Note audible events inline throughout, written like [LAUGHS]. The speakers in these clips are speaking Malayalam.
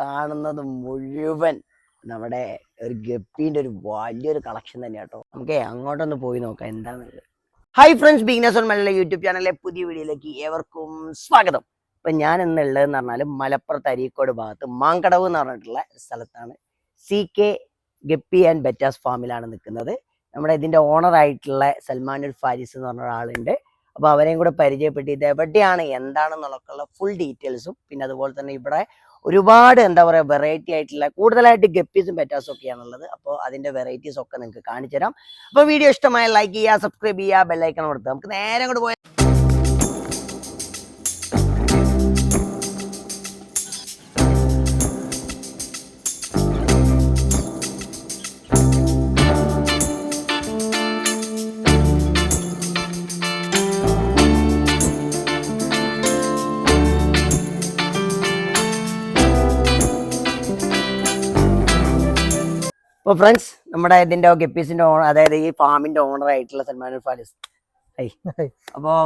കാണുന്നത് മുഴുവൻ നമ്മുടെ ഒരു ഗപ്പിന്റെ ഒരു വലിയൊരു കളക്ഷൻ തന്നെ കേട്ടോ നമുക്ക് അങ്ങോട്ടൊന്ന് പോയി നോക്കാം എന്താണെന്നുള്ളത് ഹായ് ഫ്രണ്ട്സ് ബിഗ്നസ് ഓൺ മലയാളം യൂട്യൂബ് ചാനലിലെ പുതിയ വീഡിയോയിലേക്ക് ഏവർക്കും സ്വാഗതം. ഇപ്പൊ ഞാൻ ഇന്ന് ഉള്ളതെന്ന് പറഞ്ഞാൽ മലപ്പുറത്ത് അരീക്കോട് ഭാഗത്ത് മാങ്കടവ് എന്ന് പറഞ്ഞിട്ടുള്ള സ്ഥലത്താണ്. C K guppy and bettas ഫാമിലാണ് നിൽക്കുന്നത്. നമ്മുടെ ആയിട്ടുള്ള സൽമാനുൽ ഫാരിസ് എന്ന് പറഞ്ഞ ഒരാളുണ്ട്. അപ്പോൾ അവരെയും കൂടെ പരിചയപ്പെട്ട് ഇത് എവിടെയാണ് എന്താണെന്നുള്ളൊക്കെയുള്ള ഫുൾ ഡീറ്റെയിൽസും പിന്നെ അതുപോലെ തന്നെ ഇവിടെ ഒരുപാട് എന്താ പറയുക വെറൈറ്റി ആയിട്ടുള്ള കൂടുതലായിട്ട് ഗപ്പീസും പെറ്റാസും ഒക്കെയാണുള്ളത്. അപ്പോൾ അതിന്റെ വെറൈറ്റീസ് ഒക്കെ നിങ്ങൾക്ക് കാണിച്ചു തരാം അപ്പോൾ വീഡിയോ ഇഷ്ടമായ ലൈക്ക് ചെയ്യുക സബ്സ്ക്രൈബ് ചെയ്യുക ബെല്ലൈക്കൺ കൊടുത്ത് നമുക്ക് നേരെ അങ്ങോട്ട് പോയാൽ അപ്പോൾ ഫ്രണ്ട്സ് നമ്മുടെ ഇതിന്റെ ഗപ്പീസിന്റെ ഓണർ അതായത് ഈ ഫാമിന്റെ ഓണർ ആയിട്ടുള്ള സൽമാൻ ഫാലിസ്. അപ്പോൾ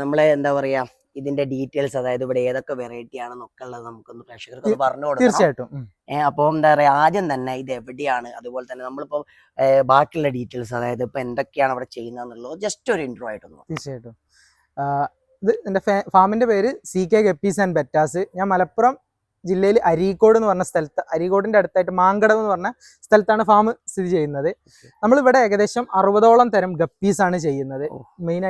നമ്മൾ എന്താ പറയാ ഇതിന്റെ ഡീറ്റെയിൽസ് അതായത് ഇവിടെ ഏതൊക്കെ വെറൈറ്റി ആണെന്നൊക്കെ ഉള്ളത് നമുക്കൊന്ന് പ്രേക്ഷകർക്ക് ഒന്ന് പറഞ്ഞു കൊടുക്കാം തീർച്ചയായിട്ടും. അപ്പോൾ എന്താ പറയാ ആദ്യം തന്നെ ഇത് എവിടെയാണ് അതുപോലെ തന്നെ നമ്മളിപ്പോ ഏഹ് ബാക്കിയുള്ള ഡീറ്റെയിൽസ് അതായത് ഇപ്പൊ എന്തൊക്കെയാണ് അവിടെ ചെയ്യുന്നതെന്നുള്ളത് ജസ്റ്റ് ഒരു ഇൻട്രോ ആയിട്ടൊന്ന്. തീർച്ചയായിട്ടും. ഇത് എന്റെ ഫാമിന്റെ പേര് C K guppies and bettas. ഞാൻ മലപ്പുറം ജില്ലയിൽ അരീക്കോട് എന്ന് പറഞ്ഞ സ്ഥലത്ത് അരീക്കോടിന്റെ അടുത്തായിട്ട് മാങ്കടം എന്ന് പറഞ്ഞ സ്ഥലത്താണ് ഫാം സ്ഥിതി ചെയ്യുന്നത്. നമ്മളിവിടെ ഏകദേശം അറുപതോളം തരം ഗപ്പീസ് ആണ് ചെയ്യുന്നത്.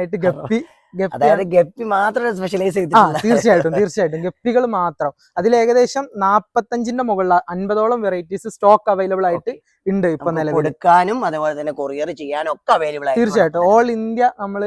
ആയിട്ട് ഗപ്പി ഗപ്പി അതായത് ഗപ്പി മാത്രം സ്പെഷ്യലൈസ് തീർച്ചയായിട്ടും തീർച്ചയായിട്ടും. ഗപ്പികൾ മാത്രം. അതിൽ ഏകദേശം നാപ്പത്തഞ്ചിന്റെ മുകളിൽ അൻപതോളം വെറൈറ്റീസ് സ്റ്റോക്ക് അവൈലബിൾ ആയിട്ട് ഉണ്ട് ഇപ്പൊ നിലവിൽ. കൊടുക്കാനും അതേപോലെ തന്നെ കൊറിയർ ചെയ്യാനും ഒക്കെ അവൈലബിൾ തീർച്ചയായിട്ടും. ഓൾ ഇന്ത്യ നമ്മൾ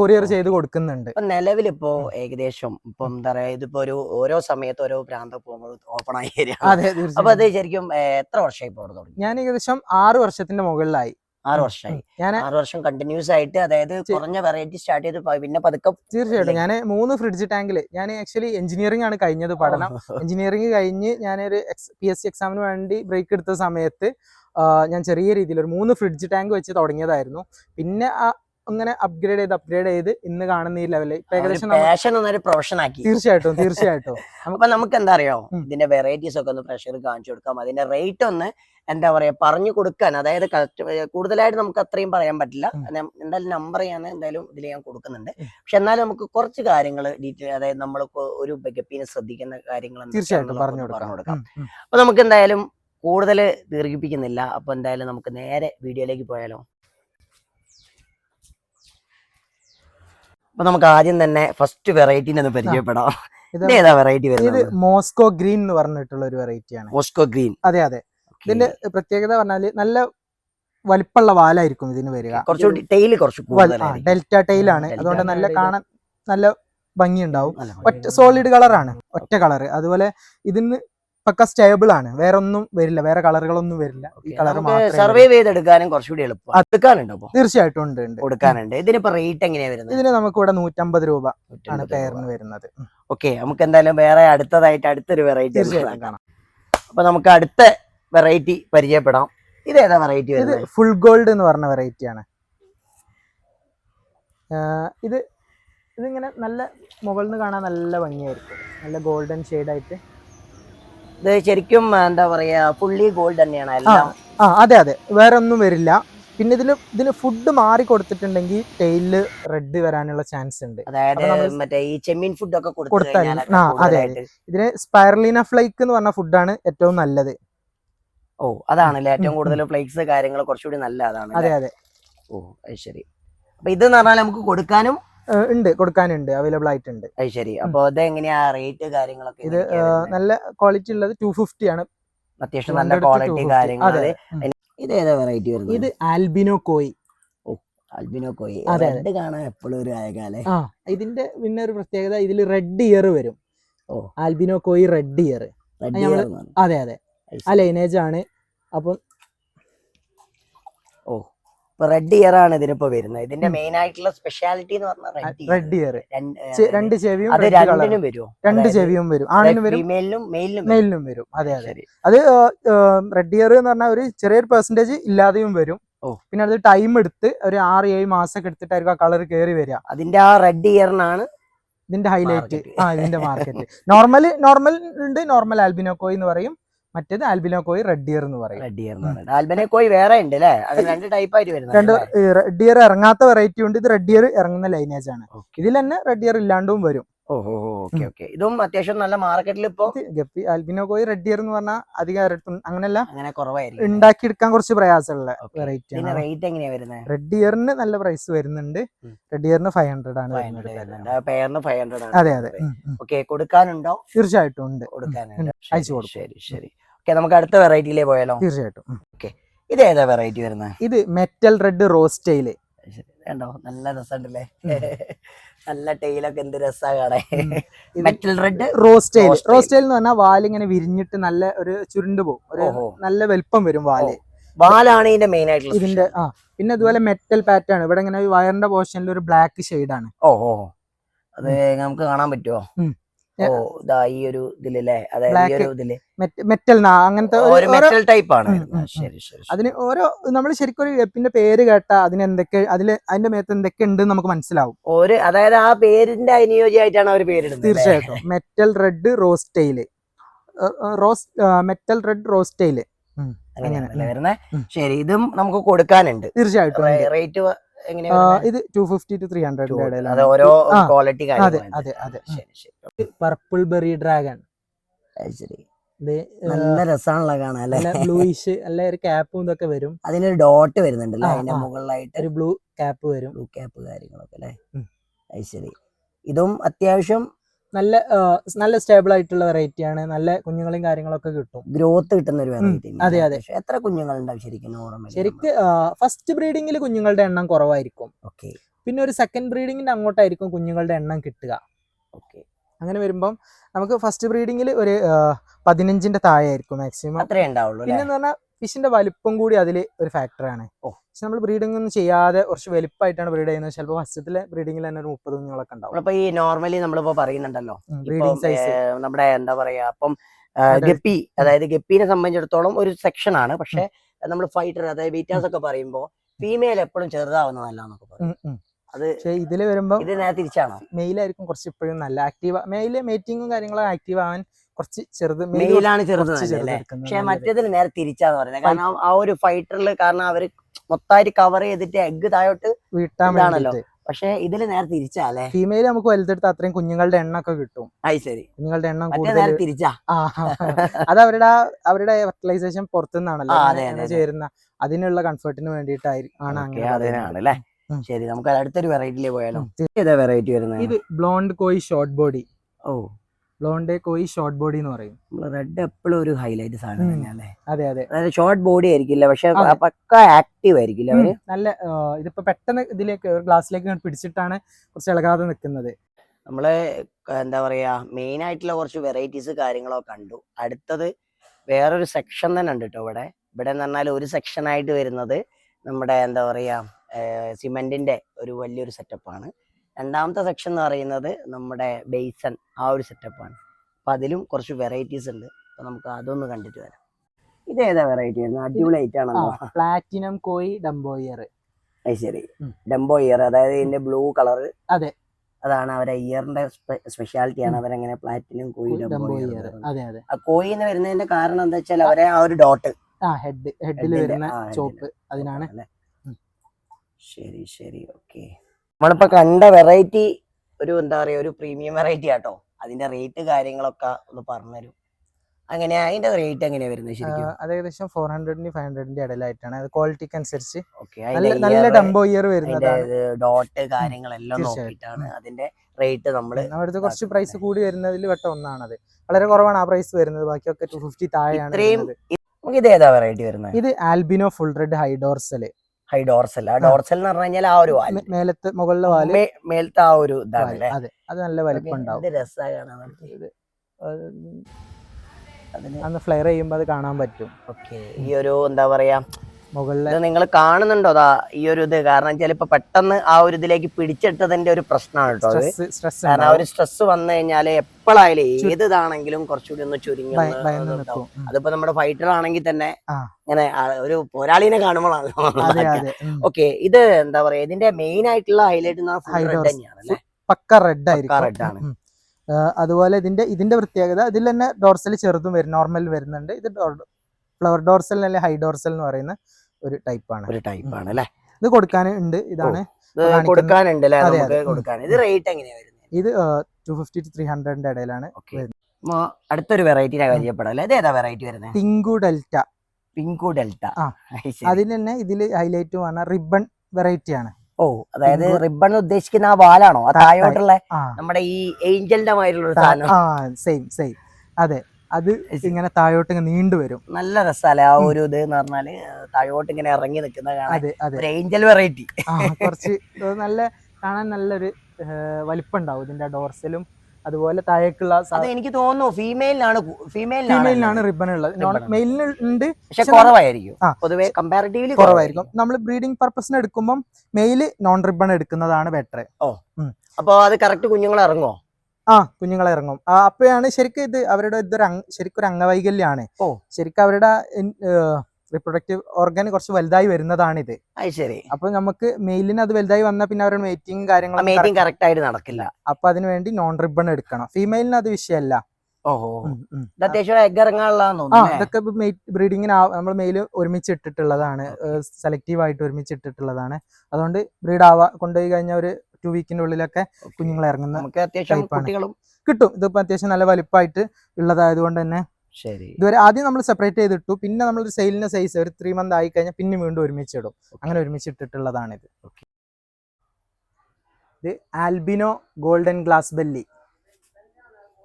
കൊറിയർ ചെയ്ത് കൊടുക്കുന്നുണ്ട്. ഇപ്പൊ നിലവിലിപ്പോ ഏകദേശം ഇപ്പൊ എന്താ പറയാ ഇതിപ്പോ ഒരു ഓരോ സമയത്ത് ഓരോ പ്രാന്ത പോകുമ്പോൾ ഓപ്പൺ ആയി ഏരിയ അതെ അപ്പൊ അത് ശരിക്കും എത്ര വർഷമായി തുടങ്ങി? ഞാൻ ഏകദേശം ആറ് വർഷത്തിന്റെ മുകളിലായി. ആറ് വർഷമായി. ഞാൻ ആറ് വർഷം കണ്ടിന്യൂസ് ആയിട്ട് അതായത് കുറഞ്ഞ വെറൈറ്റി സ്റ്റാർട്ട് ചെയ്ത് പിന്നെ പതുക്കെ തീർച്ചയായിട്ടും. ഞാൻ മൂന്ന് ഫ്രിഡ്ജ് ടാങ്കിൽ ഞാൻ ആക്ച്വലി എഞ്ചിനീയറിംഗ് ആണ് കഴിഞ്ഞത് പഠനം. എഞ്ചിനീയറിംഗ് കഴിഞ്ഞ് ഞാനൊരു പി എസ് സി എക്സാമിന് വേണ്ടി ബ്രേക്ക് എടുത്ത സമയത്ത് ഞാൻ ചെറിയ രീതിയിൽ ഒരു മൂന്ന് ഫ്രിഡ്ജ് ടാങ്ക് വെച്ച് തുടങ്ങിയതായിരുന്നു. പിന്നെ ആ അങ്ങനെ അപ്ഗ്രേഡ് ചെയ്ത് അപ്ഗ്രേഡ് ചെയ്ത് ഇന്ന് കാണുന്ന ഈ ലെവലിൽ ഇപ്പൊ ഏകദേശം നമ്മ- പാഷൻ എന്നൊരു പ്രൊഫഷൻ ആക്കി. തീർച്ചയായിട്ടും തീർച്ചയായിട്ടും. [LAUGHS] അപ്പൊ നമുക്ക് എന്താ അറിയോ. ഇതിന്റെ വെറൈറ്റീസ് ഒക്കെ ഒന്ന് പ്രഷർ കാണിച്ചു കൊടുക്കാം. അതിന്റെ റേറ്റ് ഒന്ന് എന്താ പറയാ പറഞ്ഞു കൊടുക്കാൻ. അതായത് കൂടുതലായിട്ട് നമുക്ക് അത്രയും പറയാൻ പറ്റില്ല. എന്തായാലും നമ്പർ ഞാൻ എന്തായാലും ഇതിൽ ഞാൻ കൊടുക്കുന്നുണ്ട്. പക്ഷെ എന്നാലും നമുക്ക് കുറച്ച് കാര്യങ്ങൾ ഡീറ്റെയിൽ അതായത് നമ്മൾ ഒരു ബെഗപ്പിനെ ശ്രദ്ധിക്കുന്ന കാര്യങ്ങൾ പറഞ്ഞു കൊടുക്കാം. അപ്പൊ നമുക്ക് എന്തായാലും കൂടുതൽ ദീർഘിപ്പിക്കുന്നില്ല. അപ്പൊ എന്തായാലും നമുക്ക് നേരെ വീഡിയോയിലേക്ക് പോയാലോ? അപ്പൊ നമുക്ക് ആദ്യം തന്നെ ഫസ്റ്റ് വെറൈറ്റിനെ ഒന്ന് പരിചയപ്പെടാം. ഇത് ഇത് ഏതാ വെറൈറ്റി ഇത് വരുന്നത് മോസ്കോ ഗ്രീൻ എന്ന് പറഞ്ഞിട്ടുള്ള ഒരു വെറൈറ്റിയാണ് മോസ്കോ ഗ്രീൻ. അതെ അതെ. ഇതിന്റെ പ്രത്യേകത പറഞ്ഞാൽ നല്ല വലിപ്പമുള്ള വാലായിരിക്കും ഇതിന് വരിക. കുറച്ചുകൂടി ടെയിൽ കുറച്ച്. ഡെൽറ്റ ടൈൽ ആണ്. അതുകൊണ്ട് നല്ല കാണാൻ നല്ല ഭംഗി ഉണ്ടാവും ഒറ്റ സോളിഡ് കളറാണ് ഒറ്റ കളർ അതുപോലെ ഇതിന് പക്ക സ്റ്റേബിൾ ആണ്. വേറെ ഒന്നും വരില്ല. വേറെ കളറുകളൊന്നും വരില്ല. ഈ കളർ സർവൈവ് ചെയ്തെടുക്കാനും കുറച്ചുകൂടി എളുപ്പം എടുക്കാനുണ്ടോ തീർച്ചയായിട്ടും ഉണ്ട് ഉണ്ട്. കൊടുക്കാനുണ്ട്. ഇതിനിപ്പോ റേറ്റ് എങ്ങനെയാ വരുന്നത്? ഇതിന് നമുക്ക് ഇവിടെ നൂറ്റമ്പത് രൂപ ആണ് പെയറിന് വരുന്നത്. ഓക്കെ നമുക്ക് എന്തായാലും വേറെ അടുത്തതായിട്ട് അടുത്തൊരു വെറൈറ്റി തീർച്ചയായിട്ടും കാണാം. അപ്പൊ നമുക്ക് അടുത്ത വെറൈറ്റി പരിചയപ്പെടാം. ഇത് ഏതാ വെറൈറ്റി ഇത് ഫുൾ ഗോൾഡ് എന്ന് പറഞ്ഞ വെറൈറ്റി ആണ്. ഇത് ഇതിങ്ങനെ നല്ല മുകളിൽ നിന്ന് കാണാൻ നല്ല ഭംഗിയായിരിക്കും. നല്ല ഗോൾഡൻ ആയിട്ട് ഇത് ശരിക്കും എന്താ പറയാ ഫുള്ളി ഗോൾഡ് തന്നെയാണ് എല്ലാം. ആ അതെ അതെ. വേറെ ഒന്നും വരില്ല. പിന്നെ ഇതിൽ ഇതിന് ഫുഡ് മാറി കൊടുത്തിട്ടുണ്ടെങ്കിൽ ടെയിൽ റെഡ് വരാനുള്ള ചാൻസ് ഉണ്ട്. അതായത് മറ്റേ ഈ ചെമ്മീൻ ഫുഡ് ഒക്കെ കൊടുത്തു കൊടുത്താൽ- ആ, അതെ, ഇതിന് സ്പൈറലിന ഫ്ലൈക്ക് എന്ന് പറഞ്ഞ ഫുഡാണ് ഏറ്റവും നല്ലത്. ഓ അതാണല്ലേ ഏറ്റവും കൂടുതൽ ഫ്ലൈക്സ് കാര്യങ്ങൾ കുറച്ചുകൂടി നല്ല അതാണ് അതെ അതെ. ഓ അത് ശരി. അപ്പൊ ഇത് എന്ന് പറഞ്ഞാൽ നമുക്ക് കൊടുക്കാനും ഉണ്ട് കൊടുക്കാനുണ്ട് അവൈലബിൾ ആയിട്ടുണ്ട്. അത് ശരി അപ്പൊ ഇത് എങ്ങനെയാ റേറ്റ് കാര്യങ്ങളൊക്കെ ഇത് നല്ല ക്വാളിറ്റി ഉള്ളത് ടു ഫിഫ്റ്റി ആണ്. അത്യാവശ്യം നല്ല 200 to ക്വാളിറ്റി 250. കാര്യങ്ങൾ അതെ. ഇത് ഏതാ വെറൈറ്റി വരുന്നത്? ഇത് ആൽബിനോ കോയി അൽബിനോ കോയി അതെ, റെഡ് കാണാൻ എപ്പോഴും ഒരു ആയകാലേ ആ ഇതിന്റെ പിന്നെ ഒരു പ്രത്യേകത ഇതിൽ റെഡ് ഇയർ വരും. ഓ. Albino koi red ear red ഞമ്മൾ അതെ അതെ. ആ ലൈനേജ് ആണ്. അപ്പം ഓ. ഇപ്പൊ റെഡ് ഇയർ ആണ് ഇതിനിപ്പോ വരുന്നത്. ഇതിന്റെ മെയിൻ ആയിട്ടുള്ള സ്പെഷ്യാലിറ്റി എന്ന് പറഞ്ഞാൽ റെഡ് ഇയർ രണ്ട് ചെവിയും അത് രണ്ടിനും വരുമോ രണ്ട് ചെവിയും വരും. ആണിനും വരും? ഫീമെയിലിനും മെയിലിനും മെയിലിനും വരും. അതെ അതെ. അത് റെഡ് ഇയർ എന്ന് പറഞ്ഞാൽ ഒരു ചെറിയൊരു പെർസെന്റേജ് ഇല്ലാതെയും വരും. പിന്നെ അത് ടൈം എടുത്ത് ഒരു ആറ് ഏഴ് മാസമൊക്കെ എടുത്തിട്ടായിരിക്കും ആ കളർ കയറി വരിക. അതിന്റെ ആ റെഡ് ഇയറിനാണ് ഇതിന്റെ ഹൈലൈറ്റ് ആ ഇതിന്റെ മാർക്കറ്റ് നോർമൽ നോർമൽ ഉണ്ട്. നോർമൽ ആൽബിനോക്കോയി എന്ന് പറയും. മറ്റേത് ആൽബിനോക്കോയി റെഡ് ഇയർ എന്ന് പറയും. റെഡ് ഇയർ ആൽബനെ കോയി വേറെ ഉണ്ട് അല്ലേ? അത് രണ്ട് ടൈപ്പ് ആയിട്ട് രണ്ട് വരുന്നത് റെഡ് ഇയർ ഇറങ്ങാത്ത വെറൈറ്റി ഉണ്ട്. ഇത് റെഡ് ഇയർ ഇറങ്ങുന്ന ലൈനേജ് ആണ്. ഇതിൽ തന്നെ റെഡ് ഇയർ ഇല്ലാണ്ടും വരും. ഓഹോ ഓക്കെ ഓക്കെ. ഇതും അത്യാവശ്യം നല്ല മാർക്കറ്റിൽ ഇപ്പൊ ഗപ്പി ആൽബിനോക്കോയി റെഡ് ഇയർ എന്ന് പറഞ്ഞാൽ അധികം അങ്ങനെയല്ല അങ്ങനെ കുറവായിരിക്കും ഉണ്ടാക്കിയെടുക്കാൻ കുറച്ച് പ്രയാസമുള്ള. വെറൈറ്റി ആണ് റേറ്റ് എങ്ങനെയാ വരുന്നത് റെഡ് ഇയറിന് നല്ല പ്രൈസ് വരുന്നുണ്ട്. റെഡ് ഇയറിന് ഫൈവ് ഹൺഡ്രഡ് ആണ് ഫൈവ് ഹൺഡ്രഡ് വരുന്നുണ്ട്. പെയറിന് ഫൈവ് ഹൺഡ്രഡ് അതെ അതെ. ഓക്കെ കൊടുക്കാനുണ്ടോ? തീർച്ചയായിട്ടും ഉണ്ട്. കൊടുക്കാനുണ്ട്. അയച്ചു കൊടുക്കും. ശരി ശരി. ഓക്കെ നമുക്ക് അടുത്ത വെറൈറ്റിയിലേ പോയാലോ? തീർച്ചയായിട്ടും. ഓക്കെ. ഇത് ഏതാ വെറൈറ്റി വരുന്നത് ഇത് മെറ്റൽ റെഡ് റോസ്റ്റൈൽ കണ്ടോ? നല്ല രസമുണ്ടല്ലേ? നല്ല ടൈലൊക്കെ എന്ത് രസാ കാണേ മെറ്റൽ റെഡ് tail. റോസ്റ്റൈൽ എന്ന് പറഞ്ഞാൽ വാൽ ഇങ്ങനെ വിരിഞ്ഞിട്ട് നല്ല ഒരു ചുരുണ്ട് പോകും ഒരു നല്ല വലിപ്പം വരും വാൽ. വാലാണ് ഇതിന്റെ മെയിൻ ആയിട്ടുള്ള ഇതിന്റെ ആ. പിന്നെ അതുപോലെ മെറ്റൽ പാറ്റേൺ ഇവിടെ ഇങ്ങനെ വയറിന്റെ പോർഷനിൽ ഒരു ബ്ലാക്ക് ഷെയ്ഡാണ് ഓ ഓ അത് നമുക്ക് കാണാൻ പറ്റുമോ. ഓ ഇതാ ഈ ഒരു ഇതിലല്ലേ അതായത് ഈ ഒരു ഇതിൽ മെറ്റൽ അങ്ങനത്തെ ഒരു മെറ്റൽ ടൈപ്പ് ആണ്. ശരി ശരി. അതിന് ഓരോ നമ്മൾ ശരിക്കും ഒരു വെപ്പിന്റെ പേര് കേട്ട അതിന് എന്തൊക്കെ അതിൽ അതിന്റെ മേത്ത് എന്തൊക്കെ ഉണ്ട് നമുക്ക് മനസ്സിലാവും ഒരു അതായത് ആ പേരിന്റെ അനുയോജ്യമായിട്ടാണ് അവർ പേരിടുന്നത്? തീർച്ചയായിട്ടും metal red rose tail rose metal red rose അങ്ങനെയാണല്ലേ അങ്ങനെ. വരുന്നത് ഉം. ശരി ഇതും നമുക്ക് കൊടുക്കാനുണ്ട് തീർച്ചയായിട്ടും റേറ്റ്? ഇത് two fifty two three hundred അത് ഓരോ ക്വാളിറ്റി അതെ അതെ അതെ. പർപ്പിൾ ബെറി ഡ്രാഗൺ ശരി. നല്ല രസമാണല്ലോ കാണാൻ അല്ലേ? ബ്ലൂയിഷ് അല്ലെ ഒരു ക്യാപ്പും ഇതൊക്കെ വരും. അതിനൊരു ഡോട്ട് വരുന്നുണ്ടല്ലോ അതിന്റെ മുകളിലായിട്ട്. ഒരു ബ്ലൂ ക്യാപ്പ് വരും. ബ്ലൂ ക്യാപ്പ് കാര്യങ്ങളൊക്കെ അല്ലേ. അത് ശരി. ഇതും അത്യാവശ്യം നല്ല നല്ല സ്റ്റേബിൾ ആയിട്ടുള്ള വെറൈറ്റി ആണ്. നല്ല കുഞ്ഞുങ്ങളും കാര്യങ്ങളൊക്കെ കിട്ടും. ഗ്രോത്ത് കിട്ടുന്ന ഒരു വെറൈറ്റി അതെ, അതെ. എത്ര കുഞ്ഞുങ്ങൾ ഉണ്ടാവും ശരിക്കും ശരിക്കും ഫസ്റ്റ് ബ്രീഡിംഗിൽ കുഞ്ഞുങ്ങളുടെ എണ്ണം കുറവായിരിക്കും. ഓക്കെ. പിന്നെ ഒരു സെക്കൻഡ് ബ്രീഡിങ്ങിന്റെ അങ്ങോട്ടായിരിക്കും കുഞ്ഞുങ്ങളുടെ എണ്ണം കിട്ടുക. ഓക്കെ. അങ്ങനെ വരുമ്പം നമുക്ക് ഫസ്റ്റ് ബ്രീഡിങ്ങിൽ ഒരു പതിനഞ്ചിന്റെ താഴെ ആയിരിക്കും മാക്സിമം അത്രേ ഉണ്ടാവുള്ളൂ പിന്നെ പറഞ്ഞാൽ ഫിഷിന്റെ വലിപ്പം കൂടി അതിൽ ഒരു ഫാക്ടറാണ് ഓ. പക്ഷെ നമ്മൾ ബ്രീഡിംഗ് ഒന്നും ചെയ്യാതെ കുറച്ച് വലിപ്പമായിട്ടാണ് ബ്രീഡ് ചെയ്യുന്നത്. ചിലപ്പോൾ ഫസ്റ്റത്തിലെ ബ്രീഡിംഗിൽ തന്നെ ഒരു മുപ്പത് കുഞ്ഞുങ്ങളൊക്കെ ഉണ്ടാവും. നമ്മളിപ്പോ ഈ നോർമലി നമ്മളിപ്പോ പറയുന്നുണ്ടല്ലോ. ബ്രീഡിംഗ് സൈസ് നമ്മുടെ എന്താ പറയാ അപ്പം ഗപ്പി അതായത് ഗപ്പിനെ സംബന്ധിച്ചിടത്തോളം ഒരു സെക്ഷൻ ആണ്. പക്ഷെ നമ്മൾ ഫൈറ്റർ അതായത് ബീറ്റാസ് ഒക്കെ പറയുമ്പോൾ ഫീമെയിൽ എപ്പോഴും ചെറുതാവുന്നതല്ല എന്നൊക്കെ പറയും. അത് ഇതിൽ വരുമ്പോൾ ഇത് തിരിച്ചാണോ? മെയിൽ ആയിരിക്കും കുറച്ച് ഇപ്പോഴും നല്ല ആക്റ്റീവ് മെയിൽ മേറ്റിങ്ങും കാര്യങ്ങളും ആക്റ്റീവ് ആവാൻ കുറച്ച് ചെറുത് മെയിലാണ് ചെറുത് പക്ഷേ മറ്റേതിൽ നേരെ തിരിച്ചാന്ന് പറയുന്നത് കാരണം ആ- ഒരു ഫൈറ്ററിൽ കാരണം അവർ മൊത്തമായിട്ട് കവർ ചെയ്തിട്ട് എഗ് താഴോട്ട് വീട്ടാണല്ലോ പക്ഷെ ഇതിൽ നേരെ തിരിച്ചാലേ ഫീമെയിൽ നമുക്ക് വലുതെടുത്ത് അത്രയും കുഞ്ഞുങ്ങളുടെ എണ്ണം ഒക്കെ കിട്ടും. അത് ശരി. കുഞ്ഞുങ്ങളുടെ എണ്ണം കൂടുതൽ തിരിച്ചാ. അത് അവരുടെ അവരുടെ ഫെർട്ടിലൈസേഷൻ പുറത്തുനിന്നാണല്ലോ. ചേരുന്ന. അതിനുള്ള കംഫർട്ടിന് വേണ്ടിയിട്ടായിരിക്കും ആണ് അങ്ങനെ ഉം. ശരി നമുക്ക് അടുത്തൊരു വെറൈറ്റിയിലേ പോയാലോ. ഏതാ വെറൈറ്റി വരുന്നത്? ഇത് ബ്ലോണ്ട് കോയി ഷോർട്ട് ബോഡി ഓ. ബ്ലോണ്ട് കോയി ഷോർട്ട് ബോഡി എന്ന് പറയും. റെഡ് എപ്പോഴും ഒരു ഹൈലൈറ്റ് സാധനം. തന്നെയല്ലേ? അതെ അതെ. അതായത് ഷോർട്ട് ബോഡി ആയിരിക്കില്ല പക്ഷെ. പക്ക ആക്റ്റീവ് ആയിരിക്കില്ല അവർ. നല്ല ഇതിപ്പോ പെട്ടെന്ന് ഇതിലേക്ക് ഒരു ഗ്ലാസ്സിലേക്ക് പിടിച്ചിട്ടാണ് കുറച്ച് ഇളകാതെ നിൽക്കുന്നത് നമ്മൾ എന്താ പറയാ മെയിൻ ആയിട്ടുള്ള കുറച്ച് വെറൈറ്റീസ് കാര്യങ്ങളോ കണ്ടു. അടുത്തത് വേറൊരു സെക്ഷൻ തന്നെ ഉണ്ട് കേട്ടോ ഇവിടെ. ഇവിടെ എന്ന് പറഞ്ഞാൽ ഒരു സെക്ഷൻ ആയിട്ട് വരുന്നത് നമ്മുടെ എന്താ പറയാ സിമെന്റിന്റെ ഒരു വലിയൊരു സെറ്റപ്പാണ് രണ്ടാമത്തെ സെക്ഷൻ എന്ന് പറയുന്നത് നമ്മുടെ ബേസൺ ആ ഒരു സെറ്റപ്പാണ് അപ്പം അതിലും കുറച്ച് വെറൈറ്റീസ് ഉണ്ട്. അപ്പം നമുക്ക് അതൊന്ന് കണ്ടിട്ട് വരാം. ഇത് ഏതാ വെറൈറ്റി വരുന്നത്? അടിപൊളി ആയിട്ടാണല്ലോ പ്ലാറ്റിനം കോയി ഡംബോയർ അത് ശരി. ഡംബോയർ ഡംബോ ഇയർ അതായത് ഇതിന്റെ ബ്ലൂ കളർ അതെ. അതാണ് അവരെ ഇയറിന്റെ സ്പെഷ്യാലിറ്റി ആണ്. ഉം. അവരെങ്ങനെ പ്ലാറ്റിനും കോയി ഡംബോ ഡംബോയർ ഇയർ അതെ അതെ. കോയി എന്ന് വരുന്നതിന്റെ കാരണം എന്താ വെച്ചാൽ അവരെ ആ ഒരു ഡോട്ട് ആ ഹെഡ് ഹെഡിൽ വരുന്ന ചോപ്പ് അതിനാണ്. ശരി ശരി. ഓക്കെ നമ്മളിപ്പോ കണ്ട വെറൈറ്റി ഒരു എന്താ പറയാ ഒരു പ്രീമിയം വെറൈറ്റി ആട്ടോ. അതിന്റെ റേറ്റ് കാര്യങ്ങളൊക്കെ ഒന്ന് പറഞ്ഞുതരും. അങ്ങനെ അതിന്റെ റേറ്റ് എങ്ങനെയാ വരുന്നത് ശരിക്കും? അത് ഏകദേശം ഫോർ ഹൺഡ്രഡിന് ഫൈവ് ഹൺഡ്രഡിന്റെ ഇടയിലായിട്ടാണ്. അത് ക്വാളിറ്റിക്ക് അനുസരിച്ച് ഓക്കെ നല്ല ഡംബോ ഇയർ വരുന്നത് ഡോട്ട് കാര്യങ്ങളെല്ലാം നോക്കിയിട്ടാണ് അതിന്റെ റേറ്റ് നമ്മൾ നമ്മുടെ കുറച്ച് പ്രൈസ് കൂടി വരുന്നതിൽ വെട്ട ഒന്നാണത്. വളരെ കുറവാണ് ആ പ്രൈസ് വരുന്നത്. ബാക്കിയൊക്കെ ടു ഫിഫ്റ്റി താഴെയാണ് ഇത് ഏതാ വെറൈറ്റി വരുന്നത്? ഇത് albino full red high dorsal high dorsal. ആ ഡോർസൽ എന്ന് പറഞ്ഞു കഴിഞ്ഞാൽ ആ ഒരു വാൽ. മേലത്തെ മുകളിലെ വാൽ. മേലത്തെ ആ ഒരു ഇതാണ് അതെ. അത് നല്ല വലിപ്പം ഉണ്ടാവും രസമായി കാണാൻ അന്ന് ഫ്ലെയർ ചെയ്യുമ്പോൾ അത് കാണാൻ പറ്റും. ഓക്കെ. ഈ ഒരു എന്താ പറയാ മുകളിലെ. ഇത് നിങ്ങൾ കാണുന്നുണ്ടോ അതാ ഈ ഒരു ഇത്? കാരണം ചിലപ്പോ പെട്ടെന്ന് ആ ഒരു ഇതിലേക്ക് പിടിച്ചെടുത്തതിന്റെ ഒരു പ്രശ്നമാണ് കേട്ടോ കാരണം ആ ഒരു സ്ട്രെസ് വന്നു കഴിഞ്ഞാൽ എപ്പോഴായാലും ഏത് ഇതാണെങ്കിലും കുറച്ചുകൂടി ഒന്ന് ചുരുങ്ങി. അതിപ്പോ നമ്മുടെ ഫൈറ്റർ ആണെങ്കിൽ തന്നെ. ഇങ്ങനെ ഒരു പോരാളിനെ കാണുമ്പോഴാണല്ലോ ഓക്കെ ഇത് എന്താ പറയാ ഇതിന്റെ മെയിൻ ആയിട്ടുള്ള ഹൈലൈറ്റ് റെഡ് തന്നെയാണ് പക്ക റെഡ് red ആയിരിക്കും. ആണ്. അതുപോലെ ഇതിന്റെ ഇതിന്റെ പ്രത്യേകത ഇതിൽ തന്നെ ഡോർസൽ ചെറുതും വരും നോർമൽ വരുന്നുണ്ട്. ഇത് ഫ്ലവർ ഡോർസൽ അല്ലെങ്കിൽ ഹൈ ഡോർസൽ എന്ന് പറയുന്ന ഒരു ടൈപ്പാണ്. ഒരു ടൈപ്പാണ് ആണ് അല്ലെ? ഇത് കൊടുക്കാനുണ്ട്. ഇതാണ് കൊടുക്കാനുണ്ട് കൊടുക്കാൻ ഇത് റേറ്റ് എങ്ങനെയാണ് ഇത് ടു ഫിഫ്റ്റി ടു ത്രീ ഹൺഡ്രഡിന്റെ ഇടയിലാണ് അടുത്തൊരു വെറൈറ്റി പരിചയപ്പെടാം ഇത് ഏതാ വെറൈറ്റി വരുന്നത്? Pink delta. Pink delta. ആ. അതിൽ തന്നെ ഇതിൽ ഹൈലൈറ്റ് പറഞ്ഞ റിബൺ വെറൈറ്റി ആണ്. ഓ അതായത് റിബൺ ഉദ്ദേശിക്കുന്ന ആ വാലാണോ? ആ താഴോട്ടുള്ള നമ്മുടെ ഈ ഏഞ്ചലിന്റെ മാതിരിയുള്ള സെയിം അതെ. അത് ഇങ്ങനെ താഴോട്ട് ഇങ്ങനെ നീണ്ടു വരും. നല്ല രസമല്ലേ ആ ഒരു ഇത് എന്ന് പറഞ്ഞാൽ താഴോട്ട് ഇങ്ങനെ ഇറങ്ങി നിൽക്കുന്ന കാണാൻ. ഏഞ്ചൽ വെറൈറ്റി കുറച്ച് നല്ല കാണാൻ നല്ലൊരു വലിപ്പം ഉണ്ടാവും ഇതിന്റെ ഡോർസലും അതുപോലെ താഴേക്കുള്ള എനിക്ക് തോന്നുന്നു ഫീമെയിലാണ് ഫീമെയിലാണ് റിബൺ ഉള്ളത്. മെയിലുണ്ട് പക്ഷെ കുറവായിരിക്കും. പൊതുവെ കമ്പാരിറ്റീവ്ലി കുറവായിരിക്കും. നമ്മൾ ബ്രീഡിംഗ് പർപ്പസിന് എടുക്കുമ്പോൾ മെയിൽ നോൺ റിബൺ എടുക്കുന്നതാണ് ബെറ്റർ ഓ. അപ്പൊ അത് കറക്റ്റ് കുഞ്ഞുങ്ങൾ ഇറങ്ങോ ആ കുഞ്ഞുങ്ങളെ ഇറങ്ങും. അപ്പോഴാണ് ശരിക്കും ഇത് അവരുടെ ഇതൊരു ശരിക്കും ഒരു അംഗവൈകല്യമാണ് ഓ. ശരിക്കും അവരുടെ റിപ്രൊഡക്റ്റീവ് ഓർഗൻ കുറച്ച് വലുതായി വരുന്നതാണിത്. ശരി. അപ്പൊ നമുക്ക് മെയിലിന് അത് വലുതായി വന്നാൽ പിന്നെ അവരുടെ മേറ്റിംഗ് കാര്യങ്ങളും കറക്റ്റ് ആയിട്ട് നടക്കില്ല. അപ്പൊ അതിന് വേണ്ടി നോൺ റിബൺ എടുക്കണം. ഫീമെയിലിന് അത് വിഷയമല്ല? ഇതൊക്കെ ബ്രീഡിങ്ങിന് നമ്മൾ മെയിൽ ഒരുമിച്ച് ഇട്ടിട്ടുള്ളതാണ്. സെലക്റ്റീവ് ആയിട്ട് ഒരുമിച്ച് ഇട്ടിട്ടുള്ളതാണ്. അതുകൊണ്ട് ബ്രീഡ് ആവാ കൊണ്ടുപോയി കഴിഞ്ഞ ഒരു ടു വീക്കിന്റെ ഉള്ളിലൊക്കെ. കുഞ്ഞുങ്ങൾ ഇറങ്ങുന്ന കുട്ടികളും കിട്ടും. ഇതിപ്പോ അത്യാവശ്യം നല്ല വലിപ്പമായിട്ട് ഉള്ളതായതുകൊണ്ട് തന്നെ ശരി. ഇതുവരെ ആദ്യം നമ്മൾ സെപ്പറേറ്റ് ചെയ്തിട്ടു. പിന്നെ നമ്മൾ ഒരു സെയിലിന്റെ സൈസ് ഒരു ത്രീ മന്ത് ആയി കഴിഞ്ഞാൽ പിന്നെ വീണ്ടും ഒരുമിച്ച് ഇടും. അങ്ങനെ ഒരുമിച്ച് ഇട്ടിട്ടുള്ളതാണ് ഇത്. ഇത് albino golden glass belly.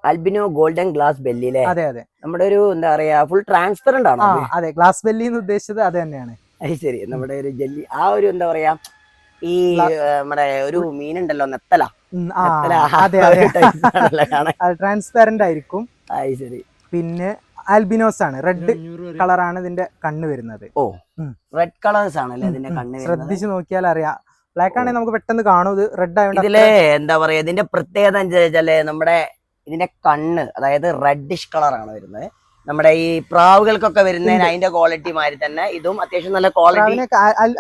Albino golden glass belly അല്ലേ അതെ അതെ. നമ്മുടെ ഒരു എന്താ പറയാ ഫുൾ ട്രാൻസ്പെറന്റ് ആണോ അതെ? ഗ്ലാസ് ബെല്ലി എന്ന് ഉദ്ദേശിച്ചത് അത് തന്നെയാണ്. അത് ശരി. നമ്മുടെ ഒരു ജെല്ലി. ആ ഒരു എന്താ പറയാ ഈ നമ്മുടെ ഒരു മീനുണ്ടല്ലോ നെത്തല. ഉം, നെത്തല അതെ അതെ. type കാണാൻ. അത് ട്രാൻസ്പാരന്റ് ആയിരിക്കും. അത് ശരി. പിന്നെ ആൽബിനോസ് ആണ്. റെഡ് കളറാണ് ഇതിന്റെ കണ്ണ് വരുന്നത്. ഓ. റെഡ് കളേഴ്സ് ആണല്ലേ ഇതിന്റെ കണ്ണ് വരുന്നത്? ശ്രദ്ധിച്ച് നോക്കിയാൽ അറിയാം. ബ്ലാക്ക് ആണെങ്കിൽ നമുക്ക് പെട്ടെന്ന് കാണും. ഇത് റെഡ് ആയതുകൊണ്ട് ഇതിലെ എന്താ പറയാ ഇതിന്റെ പ്രത്യേകത എന്താ വെച്ചാൽ നമ്മുടെ ഇതിന്റെ കണ്ണ് അതായത് റെഡിഷ് കളറാണ് വരുന്നത്. നമ്മുടെ ഈ പ്രാവുകൾക്കൊക്കെ വരുന്നതിന് അതിന്റെ ക്വാളിറ്റി മാതിരി തന്നെ ഇതും അത്യാവശ്യം നല്ല ക്വാളിറ്റി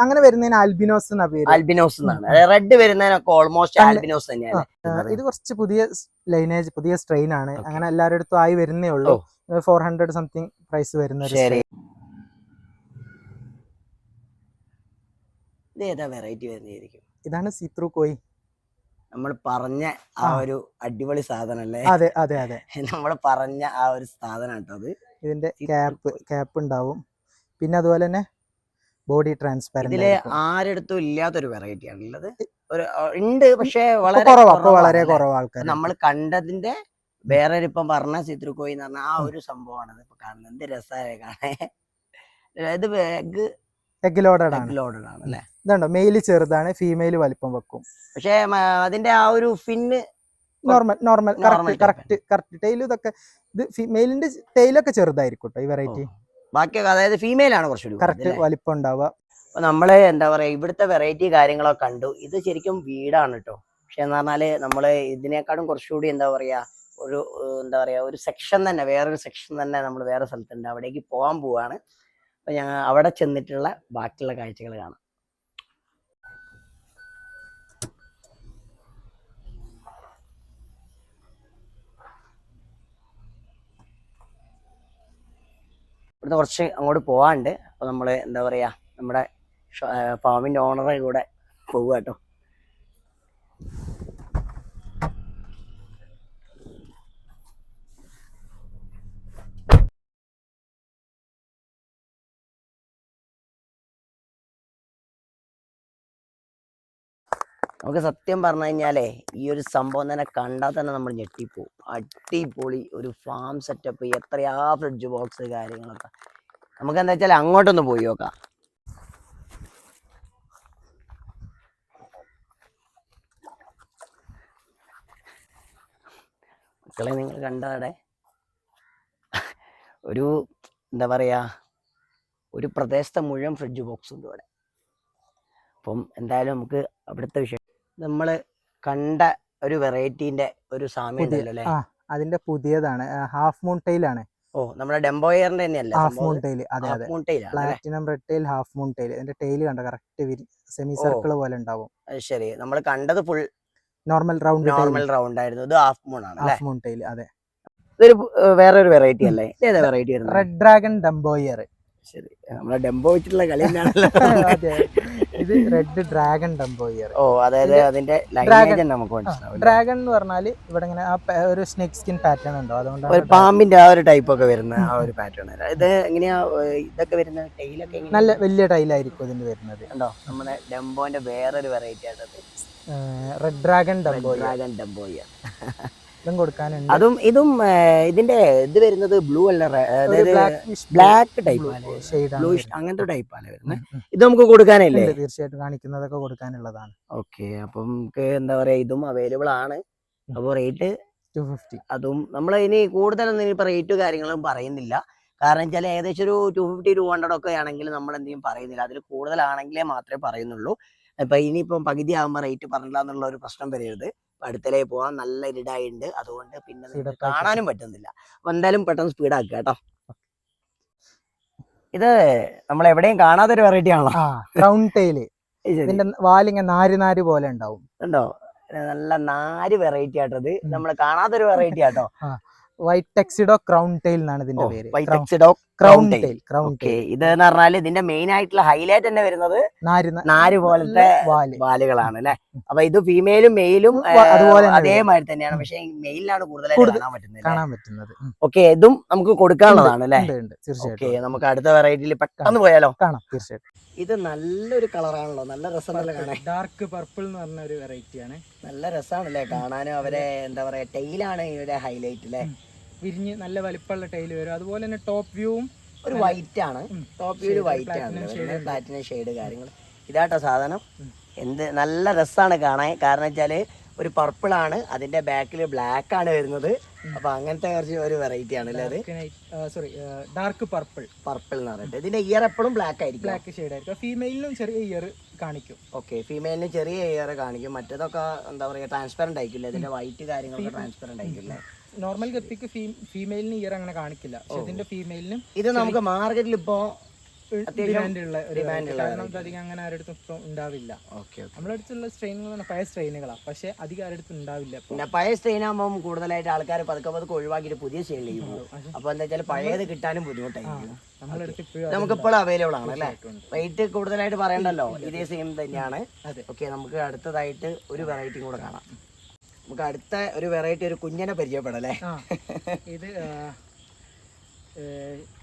അങ്ങനെ വരുന്നതിന് അൽബിനോസ് എന്ന പേര്. അൽബിനോസ് എന്നാണ്. റെഡ് വരുന്നതിനൊക്കെ ഓൾമോസ്റ്റ് അൽബിനോസ് തന്നെയാണ്. ഇത് കുറച്ച് പുതിയ ലൈനേജ് പുതിയ സ്ട്രെയിൻ ആണ്. അങ്ങനെ എല്ലാവരുടെ അടുത്തും ആയി വരുന്നേ ഉള്ളൂ. ഫോർ ഹൺഡ്രഡ് സംതിങ് പ്രൈസ് വരുന്ന ശരി. strain. ഇത് ഏതാ വെറൈറ്റി വരുന്നതായിരിക്കും? ഇതാണ് സീത്രൂ കോയി നമ്മൾ [LAUGHS] പറഞ്ഞ ആ. ഒരു അടിപൊളി സാധനം അല്ലേ അതെ അതെ അതെ. നമ്മൾ പറഞ്ഞ ആ ഒരു സാധനം കേട്ടോ അത്. ഇതിന്റെ ക്യാപ്പ് ക്യാപ്പ് ഉണ്ടാവും പിന്നെ അതുപോലെ തന്നെ ബോഡി ട്രാൻസ്പാരന്റ് ഇതിൽ ആരെടുത്തും ഇല്ലാത്തൊരു വെറൈറ്റി ആണുള്ളത് ഒരു ഉണ്ട് പക്ഷേ വളരെ വളരെ? കുറവ് ആൾക്കാർ നമ്മൾ കണ്ടതിന്റെ വേറെ ഒരു ഇപ്പം പറഞ്ഞ ചിത്രക്കോയി എന്ന് പറഞ്ഞ ആ ഒരു സംഭവമാണ് ഇപ്പൊ കാണുന്നത് എന്ത് രസമായ കാണേ ഇത് എഗ് എഗ് ലോഡഡ് ആണ്. ലോഡഡ് ആണ് അല്ലെ? ഇതുണ്ടോ? മെയിൽ ചെറുതാണ് ഫീമെയിൽ വലിപ്പം വെക്കും. പക്ഷേ അതിന്റെ ആ ഒരു fin normal normal correct correct correct tail ഇതൊക്കെ ഇത് ഫീമെയിലിന്റെ ടെയിലൊക്കെ ചെറുതായിരിക്കും കേട്ടോ ഈ വെറൈറ്റി ബാക്കിയൊക്കെ അതായത് ഫീമെയിൽ ആണ് കുറച്ചുകൂടി കറക്റ്റ് വലിപ്പം ഉണ്ടാവുക. അപ്പൊ നമ്മൾ എന്താ പറയാ ഇവിടുത്തെ വെറൈറ്റി കാര്യങ്ങളൊക്കെ കണ്ടു. ഇത് ശരിക്കും വീടാണ് കേട്ടോ പക്ഷെ എന്ന് പറഞ്ഞാൽ നമ്മൾ ഇതിനേക്കാളും കുറച്ചുകൂടി എന്താ പറയാ ഒരു എന്താ പറയാ ഒരു സെക്ഷൻ തന്നെ വേറൊരു സെക്ഷൻ തന്നെ നമ്മൾ വേറെ സ്ഥലത്തുണ്ട്. അവിടേക്ക് പോകാൻ പോവാണ്. അപ്പൊ ഞങ്ങൾ അവിടെ ചെന്നിട്ടുള്ള ബാക്കിയുള്ള കാഴ്ചകൾ കാണാം. ഇവിടുന്ന് കുറച്ച് അങ്ങോട്ട് പോവാണ്ട് അപ്പോൾ നമ്മൾ എന്താ പറയുക നമ്മുടെ ഫാമിന്റെ ഓണറെ കൂടെ പോവുക കേട്ടോ നമുക്ക് സത്യം പറഞ്ഞു കഴിഞ്ഞാലേ ഈ ഒരു സംഭവം തന്നെ കണ്ടാൽ തന്നെ നമ്മൾ ഞെട്ടിപ്പോവും. അടിപൊളി ഒരു ഫാം സെറ്റപ്പ് എത്രയാ ഫ്രിഡ്ജ് ബോക്സ് കാര്യങ്ങളൊക്കെ. നമുക്ക് എന്താ വെച്ചാൽ അങ്ങോട്ടൊന്ന് പോയി നോക്കാം. മക്കളെ നിങ്ങൾ കണ്ടവിടെ ഒരു എന്താ പറയാ ഒരു പ്രദേശത്തെ മുഴുവൻ ഫ്രിഡ്ജ് ബോക്സ് ഉണ്ട് ഇവിടെ. അപ്പം എന്തായാലും നമുക്ക് അവിടുത്തെ വിഷയം നമ്മൾ കണ്ട ഒരു വെറൈറ്റീന്റെ ഒരു സാമ്യം ആ അതിന്റെ പുതിയതാണ്. ഹാഫ് മൂൺ ടെയിൽ ആണ്. ഓ നമ്മുടെ ഡെംബോയറിന്റെ തന്നെയല്ലേ ഹാഫ് മൂൺ ടെയിൽ അതെ അതെ. Platinum red tail half moon tail അതിന്റെ ടെയിൽ കണ്ട? കറക്റ്റ് സെമി സർക്കിൾ പോലെ ഉണ്ടാവും. ശരി. നമ്മൾ കണ്ടത് full normal round normal round ആയിരുന്നു. ഇത് ഹാഫ് മൂൺ ആണ് ഹാഫ് മൂൺ ടൈൽ അതെ. ഇതൊരു വേറൊരു വെറൈറ്റി അല്ലേ? ഏതാ വെറൈറ്റി റെഡ് ഡ്രാഗൺ ഡംബോയർ ശരി. നമ്മളെ ഡെംബോ വെച്ചിട്ടുള്ള കളി തന്നെയാണല്ലോ. [LAUGHS] ഇത് റെഡ് ഡ്രാഗൺ ഡംബോയർ ഓ അതായത് അതിന്റെ ഡ്രാഗൺ നമുക്ക് മനസ്സിലാവും ഡ്രാഗൺ എന്ന് പറഞ്ഞാൽ ഇവിടെ ഇങ്ങനെ ആ ഒരു സ്നേക് സ്കിൻ പാറ്റേൺ ഉണ്ടോ? അതുകൊണ്ട് ഒരു പാമ്പിന്റെ ആ ഒരു ടൈപ്പ് ഒക്കെ വരുന്ന ആ ഒരു പാറ്റേൺ ഇത് എങ്ങനെയാ ഇതൊക്കെ വരുന്ന ടൈലൊക്കെ എങ്ങനെ നല്ല വലിയ ടൈലായിരിക്കും ഇതിന്റെ വരുന്നത്. ഉണ്ടോ? നമ്മുടെ ഡെമ്പോന്റെ വേറൊരു വെറൈറ്റി ആണ് red dragon dumbo ear dragon dumbo ഇതും കൊടുക്കാനുണ്ട്. അതും ഇതും ഇതിന്റെ ഇത് വരുന്നത് ബ്ലൂ അല്ല അതായത് ബ്ലാക്ക് ടൈപ്പ് ഷെയ്ഡ് ബ്ലൂ അങ്ങനത്തെ ടൈപ്പ് ആണ് വരുന്നത്. ഇത് നമുക്ക് കൊടുക്കാനല്ലേ? തീർച്ചയായിട്ടും കാണിക്കുന്നതൊക്കെ കൊടുക്കാനുള്ളതാണ്. ഓക്കെ അപ്പം നമുക്ക് എന്താ പറയാ ഇതും അവൈലബിൾ ആണ്. അപ്പോൾ റേറ്റ് ടു ഫിഫ്റ്റി അതും നമ്മൾ ഇനി കൂടുതലൊന്നും ഇപ്പൊ റേറ്റ് കാര്യങ്ങളും പറയുന്നില്ല. കാരണം വെച്ചാൽ ഏകദേശം ഒരു ടു ഫിഫ്റ്റി ടു ഹൺഡ്രഡ് ഒക്കെ ആണെങ്കിൽ നമ്മൾ എന്തെങ്കിലും പറയുന്നില്ല. അതിൽ കൂടുതലാണെങ്കിലേ മാത്രമേ പറയുന്നുള്ളൂ. അപ്പൊ ഇനിയിപ്പം പകുതി ആകുമ്പോൾ റേറ്റ് പറഞ്ഞില്ല എന്നുള്ള ഒരു പ്രശ്നം വരരുത്. ഇപ്പൊ അടുത്തലേ പോകാൻ നല്ല ഇരുടായിട്ടുണ്ട് അതുകൊണ്ട് പിന്നെ. കാണാനും പറ്റുന്നില്ല. അപ്പൊ എന്തായാലും പെട്ടെന്ന് സ്പീഡ് ആക്കുക കേട്ടോ. ഇത് നമ്മൾ എവിടെയും കാണാത്തൊരു വെറൈറ്റി ആണല്ലോ ടൈൽ ഇതിന്റെ വാലിങ്ങ നാര് നാര് പോലെ ഉണ്ടാവും. ഉണ്ടോ? നല്ല നാല് വെറൈറ്റി ആട്ടത് നമ്മൾ കാണാത്തൊരു വെറൈറ്റി ആട്ടോ. വൈറ്റ് ടെക്സിഡോ ക്രൗൺ ടൈൽ എന്നാണ് ഇതിന്റെ പേര്. Crown crown tail crown okay tail ഇത് എന്ന് പറഞ്ഞാൽ ഇതിന്റെ മെയിൻ ആയിട്ടുള്ള ഹൈലൈറ്റ് തന്നെ വരുന്നത് നാര് പോലത്തെ വാൽ. വാലുകളാണ് അല്ലെ? അപ്പൊ ഇത് ഫീമെയിലും മെയിലും അതുപോലെ അതേമാതിരി തന്നെയാണ്. പക്ഷെ മെയിലാണ് കൂടുതലായിട്ട് കൂടുതൽ കാണാൻ പറ്റുന്നത് കാണാൻ പറ്റുന്നത്. ഓക്കെ ഇതും നമുക്ക് കൊടുക്കാനുള്ളതാണ് അല്ലെ? ഉണ്ട് ഉണ്ട്. ഓക്കെ തീർച്ചയായിട്ടും നമുക്ക് അടുത്ത വെറൈറ്റിയിൽ പെട്ടെന്ന് പോയാലോ? കാണാം. തീർച്ചയായിട്ടും. ഇത് നല്ലൊരു കളറാണല്ലോ നല്ല രസമല്ലേ കാണാൻ. ഡാർക്ക് പർപ്പിൾ എന്ന് പറഞ്ഞ ഒരു വെറൈറ്റിയാണ് നല്ല രസമാണല്ലേ കാണാനും അവരെ എന്താ പറയാ ടൈലാണ് ഇവരെ ഹൈലൈറ്റ് അല്ലെ വിരിഞ്ഞ് നല്ല വലിപ്പമുള്ള ടൈൽ വരും. അതുപോലെ തന്നെ ടോപ്പ് വ്യൂവും ഒരു വൈറ്റ് ആണ്. ടോപ്പ് വ്യൂ വൈറ്റ് ആണ്. പ്ലാറ്റിനം ഷെയ്ഡ് കാര്യങ്ങൾ ഇതാട്ടോ സാധനം. എന്ത് നല്ല രസമാണ് കാണാൻ. കാരണം വെച്ചാൽ ഒരു പർപ്പിൾ ആണ് അതിന്റെ ബാക്കിൽ ബ്ലാക്ക് ആണ് വരുന്നത്. അപ്പൊ അങ്ങനത്തെ കുറച്ച് ഒരു വെറൈറ്റി ആണ് അല്ലേ സോറി ഡാർക്ക് പർപ്പിൾ പർപ്പിൾ എന്ന് പറഞ്ഞിട്ട്. ഇതിന്റെ ഇയർ എപ്പോഴും ബ്ലാക്ക് ആയിരിക്കും. ബ്ലാക്ക് ഷെയ്ഡ് ആയിരിക്കും. ഫീമെയിലിനും ചെറിയ ഇയർ കാണിക്കും. ഓക്കെ ഫീമെയിലിന് ചെറിയ ഇയർ കാണിക്കും. മറ്റേതൊക്കെ എന്താ പറയുക ട്രാൻസ്പെറന്റ് ആയിരിക്കില്ല? ഇതിന്റെ വൈറ്റ് കാര്യങ്ങളൊക്കെ ട്രാൻസ്പെറന്റ് ആയിരിക്കില്ലേ? നോർമൽ ഗപ്പിക്ക് ഫീമെയിലിന് ഇയർ അങ്ങനെ കാണിക്കില്ല. പക്ഷെ ഇതിന്റെ ഫീമെയിലിനും ഇത് നമുക്ക് മാർക്കറ്റിൽ ഇപ്പോ അധികം അങ്ങനെ ആരുടെ അടുത്തും ഇപ്പം ഉണ്ടാവില്ല. നമ്മുടെ അടുത്തുള്ള സ്ട്രെയിനുകൾ പഴയ സ്ട്രെയിനുകളാണ് പക്ഷെ അധികം ആരുടെ ഉണ്ടാവില്ല പിന്നെ പഴയ സ്ട്രെയിൻ ആകുമ്പോൾ കൂടുതലായിട്ട് ആൾക്കാർ പതുക്കെ പതുക്കെ ഒഴിവാക്കിയിട്ട് പുതിയ സ്ട്രെയിൻ പോകും. അപ്പൊ എന്താ വെച്ചാൽ പഴയത് കിട്ടാനും ബുദ്ധിമുട്ടായിരിക്കും. ഇപ്പോഴും അവൈലബിൾ ആണ് അല്ലേ? റേറ്റ് കൂടുതലായിട്ട് പറയണ്ടല്ലോ? ഇതേ സെയിം തന്നെയാണ്. ഓക്കെ നമുക്ക് അടുത്തതായിട്ട് ഒരു വെറൈറ്റിയും കൂടെ കാണാം. നമുക്ക് അടുത്ത ഒരു വെറൈറ്റി ഒരു കുഞ്ഞനെ പരിചയപ്പെടാം അല്ലേ? ഇത്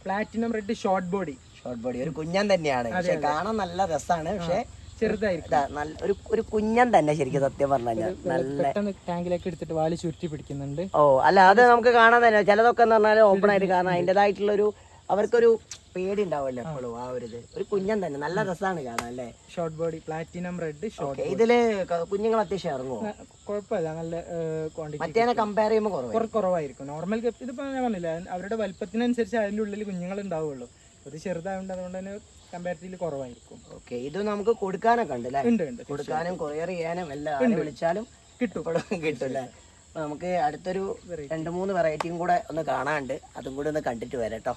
platinum red short body short body ഒരു കുഞ്ഞൻ തന്നെയാണ്. പക്ഷെ കാണാൻ നല്ല രസമാണ്. പക്ഷെ ചെറുതായിരിക്കും. ഒരു ഒരു കുഞ്ഞൻ തന്നെ ശരിക്കും സത്യം പറഞ്ഞു നല്ല ടാങ്കിലേക്ക് എടുത്തിട്ട് വാൽ ചുരുട്ടി പിടിക്കുന്നുണ്ട്. ഓ അല്ല അത് നമുക്ക് കാണാൻ തന്നെ. ചിലതൊക്കെ എന്ന് പറഞ്ഞാൽ ഓപ്പൺ ആയിട്ട് കാരണം അതിന്റെതായിട്ടുള്ള ഒരു അവർക്കൊരു പേടി ഉണ്ടാവുമല്ലോ എപ്പോഴും ആ ഒരു ഇത്. ഒരു കുഞ്ഞൻ തന്നെ. നല്ല രസമാണ് കാണാൻ അല്ലേ? Short body platinum red short ഇതിൽ കുഞ്ഞുങ്ങൾ അത്യാവശ്യം ഇറങ്ങുമോ കുഴപ്പമില്ല. നല്ല ക്വാണ്ടിറ്റി മറ്റേനെ കമ്പയർ ചെയ്യുമ്പോൾ കുറവ് കുറ കുറവായിരിക്കും. നോർമൽ ഗപ്പ് ഇതിപ്പോ ഞാൻ പറഞ്ഞില്ല അവരുടെ വലുപ്പത്തിനനുസരിച്ച് അതിന്റെ ഉള്ളിൽ കുഞ്ഞുങ്ങൾ ഉണ്ടാവുള്ളൂ ഇത് ചെറുതായതുകൊണ്ട് അതുകൊണ്ട് തന്നെ കമ്പാരിറ്റീവ്ലി കുറവായിരിക്കും. ഓക്കെ ഇത് നമുക്ക് കൊടുക്കാനൊക്കെ ഉണ്ട് അല്ലേ? ഉണ്ട് ഉണ്ട്. കൊടുക്കാനും കൊറിയർ ചെയ്യാനും എല്ലാം വിളിച്ചാലും കിട്ടും. കിട്ടും അല്ലേ? നമുക്ക് അടുത്തൊരു രണ്ട് മൂന്ന് വെറൈറ്റിയും കൂടെ ഒന്ന് കാണാണ്ട് അതും കൂടെ ഒന്ന് കണ്ടിട്ട് വരാം കേട്ടോ.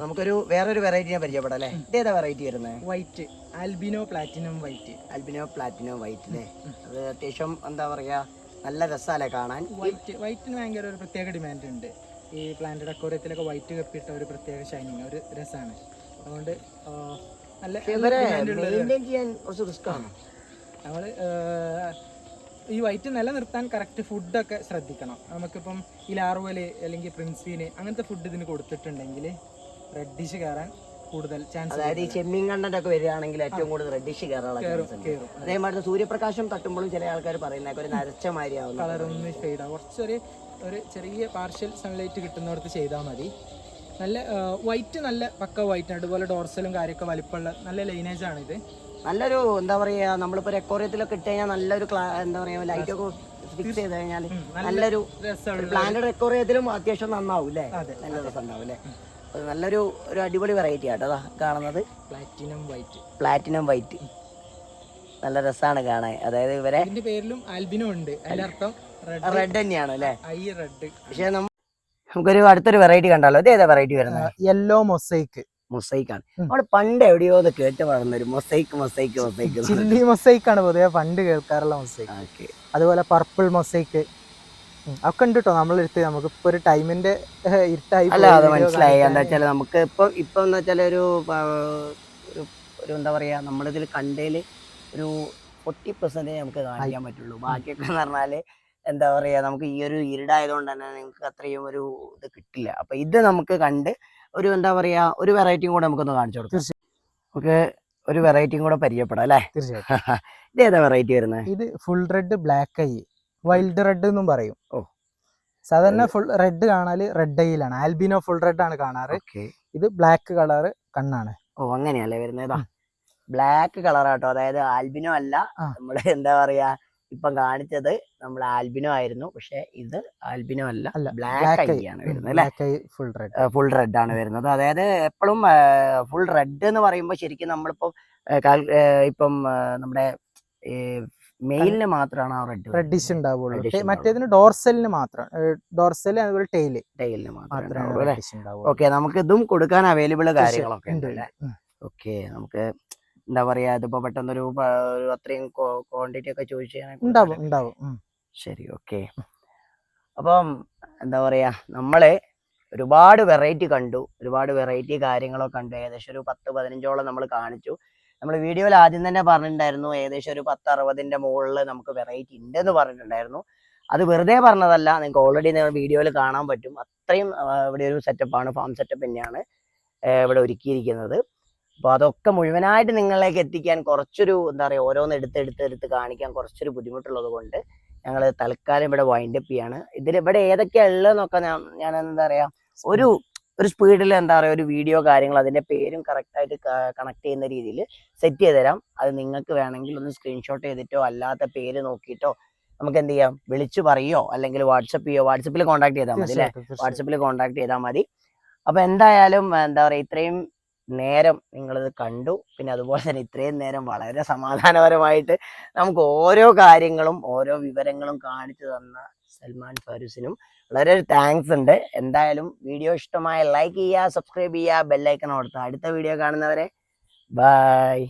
നമുക്കൊരു വേറൊരു വെറൈറ്റിനെ പരിചയപ്പെടാം അല്ലേ? ഇതേതാ വെറൈറ്റി വരുന്നത് white albino platinum white albino platinum white അല്ലേ അത് അത്യാവശ്യം എന്താ പറയാ നല്ല രസമല്ലേ കാണാൻ? വൈറ്റ് വൈറ്റിന് ഭയങ്കര ഒരു പ്രത്യേക ഡിമാൻഡ് ഉണ്ട്. ഈ പ്ലാന്റ് ഡെക്കോറേറ്റിലൊക്കെ വൈറ്റ് കപ്പിട്ട ഒരു പ്രത്യേക ഷൈനിങ് ഒരു രസമാണ് അതുകൊണ്ട് നല്ല മെയിന്റെയിൻ ചെയ്യാൻ കുറച്ച് റിസ്ക് ആണ്. നമ്മൾ ഈ വൈറ്റ് നിലനിർത്താൻ കറക്റ്റ് ഫുഡൊക്കെ ശ്രദ്ധിക്കണം. നമുക്കിപ്പം ഈ ലാർവൽ അല്ലെങ്കിൽ പ്രിൻസീന് അങ്ങനത്തെ ഫുഡ് ഇതിന് കൊടുത്തിട്ടുണ്ടെങ്കിൽ റെഡിഷ് കയറാൻ കൂടുതൽ ചാൻസ് അതായത് ഈ ചെമ്മീൻ കണ്ടന്റ് ഒക്കെ വരികയാണെങ്കിൽ ഏറ്റവും കൂടുതൽ റെഡിഷ് കയറാനുള്ള ചാൻസ് ഉണ്ട്. അതേമാതിരി സൂര്യപ്രകാശം തട്ടുമ്പോഴും ചില ആൾക്കാർ പറയുന്നത് ഒരു നരച്ച മാതിരി ആവുന്നു കളർ ഒന്ന് ഫെയ്ഡ് ആവും. കുറച്ചൊരു ഒരു ചെറിയ പാർഷ്യൽ സൺലൈറ്റ് കിട്ടുന്നവർക്ക് ചെയ്താൽ മതി. നല്ല വൈറ്റ് നല്ല പക്ക വൈറ്റ് അതുപോലെ ഡോർസലും കാര്യമൊക്കെ വലിപ്പമുള്ള നല്ല ലൈനേജ് ആണ് ഇത്. നല്ലൊരു എന്താ പറയുക നമ്മളിപ്പോൾ എക്കോറിയത്തിലൊക്കെ ഇട്ട് കഴിഞ്ഞാൽ നല്ലൊരു ക്ലാ- എന്താ പറയുക ലൈറ്റൊക്കെ ഫിക്സ് ചെയ്ത് കഴിഞ്ഞാൽ നല്ലൊരു പ്ലാന്റഡ് എക്കോറിയത്തിലും അത്യാവശ്യം നന്നാവും അല്ലേ അതെ നല്ല രസം ഉണ്ടാവും അല്ലേ നല്ലൊരു ഒരു അടിപൊളി വെറൈറ്റി ആട്ടോ അതാ കാണുന്നത്. പ്ലാറ്റിനം വൈറ്റ് പ്ലാറ്റിനം വൈറ്റ് നല്ല രസമാണ് കാണാൻ. അതായത് ഇവരെ ഇതിന്റെ പേരിലും ആൽബിനോ ഉണ്ട്. അതിനർത്ഥം റെഡ് റെഡ് തന്നെയാണ് അല്ലേ ഐ റെഡ് പക്ഷെ നമുക്കൊരു അടുത്തൊരു വെറൈറ്റി കണ്ടാലോ? ഇത് ഏതാ വെറൈറ്റി വരുന്നത്? യെല്ലോ മൊസൈക്ക് മൊസൈക്ക് ആണ്. നമ്മൾ നമ്മൾ പണ്ട് എവിടെയോ അത് കേട്ട് വളർന്ന ഒരു mosaic mosaic mosaic chilli mosaic ആണ് പൊതുവെ പണ്ട് കേൾക്കാറുള്ള മൊസൈക്ക് ഓക്കെ അതുപോലെ പർപ്പിൾ മൊസൈക്ക് ഒക്കെ ഉണ്ട് കേട്ടോ നമ്മളെടുത്ത് നമുക്ക് ഇപ്പൊ ഒരു ടൈമിന്റെ ഇരുട്ടായി അല്ല അത് മനസ്സിലായി. എന്താ വെച്ചാൽ നമുക്ക് ഇപ്പൊ ഇപ്പൊ എന്ന് വെച്ചാൽ ഒരു ഒരു എന്താ പറയാ നമ്മളിതിൽ കണ്ടതിൽ ഒരു ഫോർട്ടി പെർസെന്റേജ് നമുക്ക് കാണിക്കാൻ പറ്റുള്ളൂ. ബാക്കിയൊക്കെ എന്ന് പറഞ്ഞാൽ എന്താ പറയാ നമുക്ക് ഈ ഒരു ഇരുടായതുകൊണ്ട് തന്നെ നിങ്ങൾക്ക് അത്രയും ഒരു ഇത് കിട്ടില്ല. അപ്പൊ ഇത് നമുക്ക് കണ്ട് ഒരു എന്താ പറയാ ഒരു വെറൈറ്റിയും കൂടെ നമുക്കൊന്ന് കാണിച്ചു കൊടുക്കാം. നമുക്ക് ഒരു വെറൈറ്റിയും കൂടെ പരിചയപ്പെടാം അല്ലേ? തീർച്ചയായിട്ടും. [LAUGHS] ഇത് ഏതാ വെറൈറ്റി വരുന്നത് ഇത് full red black eye wild red എന്നും പറയും. ഓ. സാധാരണ ഫുൾ റെഡ് കാണാൽ റെഡ് ഐയിലാണ്. ആൽബിനോ ഫുൾ റെഡ് ആണ് കാണാറ്. ഇത് ബ്ലാക്ക് കളർ കണ്ണാണ്. ഓ അങ്ങനെയല്ലേ വരുന്നതാ? ബ്ലാക്ക് കളർ ആട്ടോ അതായത് ആൽബിനോ അല്ല. നമ്മുടെ എന്താ പറയാ ഇപ്പം കാണിച്ചത് നമ്മൾ ആൽബിനോ ആയിരുന്നു. പക്ഷെ ഇത് ആൽബിനോ അല്ല. ബ്ലാക്ക് ഐ ആണ് വരുന്നത് അല്ലേ? Full red. ഫുൾ റെഡ് ആണ് വരുന്നത്. അതായത് എപ്പോഴും ഫുൾ റെഡ് എന്ന് പറയുമ്പോൾ ശരിക്കും നമ്മളിപ്പോ ആ, കാൽ- ആ, ഇപ്പം നമ്മുടെ മെയിലിന് മാത്രമാണ് ആ റെഡ് റെഡിഷ് ഉണ്ടാവുള്ളൂ. മറ്റേതിന് ഡോർസലിന് മാത്രം ഡോർസൽ അതുപോലെ ടെയിൽ. ടെയിലിന് മാത്രമേ ഓക്കെ നമുക്ക് ഇതും കൊടുക്കാൻ അവൈലബിൾ കാര്യങ്ങളൊക്കെ ഉണ്ട് അല്ലേ ഓക്കെ നമുക്ക് എന്താ പറയാ ഇതിപ്പോ പെട്ടെന്നൊരു അത്രയും ക്വാണ്ടിറ്റി ഒക്കെ ചോദിച്ചു. ശരി ഓക്കെ. അപ്പം എന്താ പറയാ നമ്മൾ ഒരുപാട് വെറൈറ്റി കണ്ടു ഒരുപാട് വെറൈറ്റി കാര്യങ്ങളൊക്കെ കണ്ടു. ഏകദേശം ഒരു പത്ത് പതിനഞ്ചോളം നമ്മൾ കാണിച്ചു. നമ്മൾ വീഡിയോയിൽ ആദ്യം തന്നെ പറഞ്ഞിട്ടുണ്ടായിരുന്നു ഏകദേശം ഒരു പത്ത് അറുപതിന്റെ മുകളിൽ നമുക്ക് വെറൈറ്റി ഉണ്ടെന്ന് പറഞ്ഞിട്ടുണ്ടായിരുന്നു. അത് വെറുതെ പറഞ്ഞതല്ല നിങ്ങൾക്ക് ഓൾറെഡി നിങ്ങൾ വീഡിയോയിൽ കാണാൻ പറ്റും. അത്രയും ഇവിടെ ഒരു സെറ്റപ്പാണ് ഫാം സെറ്റപ്പ് തന്നെയാണ് ഇവിടെ ഒരുക്കിയിരിക്കുന്നത്. അപ്പോൾ അതൊക്കെ മുഴുവനായിട്ട് നിങ്ങളിലേക്ക് എത്തിക്കാൻ കുറച്ചൊരു എന്താ പറയുക ഓരോന്ന് എടുത്ത് എടുത്ത് എടുത്ത് കാണിക്കാൻ കുറച്ചൊരു ബുദ്ധിമുട്ടുള്ളത് കൊണ്ട് ഞങ്ങൾ തൽക്കാലം ഇവിടെ വൈൻഡപ്പ് ചെയ്യാണ്. ഇതിൽ ഇവിടെ ഏതൊക്കെയാണ് ഉള്ളതെന്നൊക്കെ ഞാൻ ഞാൻ എന്താ പറയുക ഒരു ഒരു സ്പീഡിൽ എന്താ പറയുക ഒരു വീഡിയോ കാര്യങ്ങൾ അതിന്റെ പേരും കറക്റ്റായിട്ട് കണക്ട് ചെയ്യുന്ന രീതിയിൽ സെറ്റ് ചെയ്ത് തരാം. അത് നിങ്ങൾക്ക് വേണമെങ്കിൽ ഒന്ന് സ്ക്രീൻഷോട്ട് ചെയ്തിട്ടോ അല്ലാത്ത പേര് നോക്കിയിട്ടോ നമുക്ക് എന്ത് ചെയ്യാം? വിളിച്ചു പറയോ? അല്ലെങ്കിൽ വാട്സപ്പ് ചെയ്യോ? വാട്സപ്പിൽ കോൺടാക്ട് ചെയ്താൽ മതി അല്ലേ. വാട്സപ്പിൽ കോൺടാക്ട് ചെയ്താൽ മതി. അപ്പൊ എന്തായാലും എന്താ പറയുക ഇത്രയും നേരം നിങ്ങളിത് കണ്ടു. പിന്നെ അതുപോലെ തന്നെ ഇത്രയും നേരം വളരെ സമാധാനപരമായിട്ട് നമുക്ക് ഓരോ കാര്യങ്ങളും ഓരോ വിവരങ്ങളും കാണിച്ചു തന്ന സൽമാൻ ഫാരൂസിനും വളരെ താങ്ക്സ് ഉണ്ട്. എന്തായാലും വീഡിയോ ഇഷ്ടമായ ലൈക്ക് ചെയ്യുക സബ്സ്ക്രൈബ് ചെയ്യുക ബെല്ലൈക്കൺ കൊടുത്ത അടുത്ത വീഡിയോ കാണുന്നവരെ ബൈ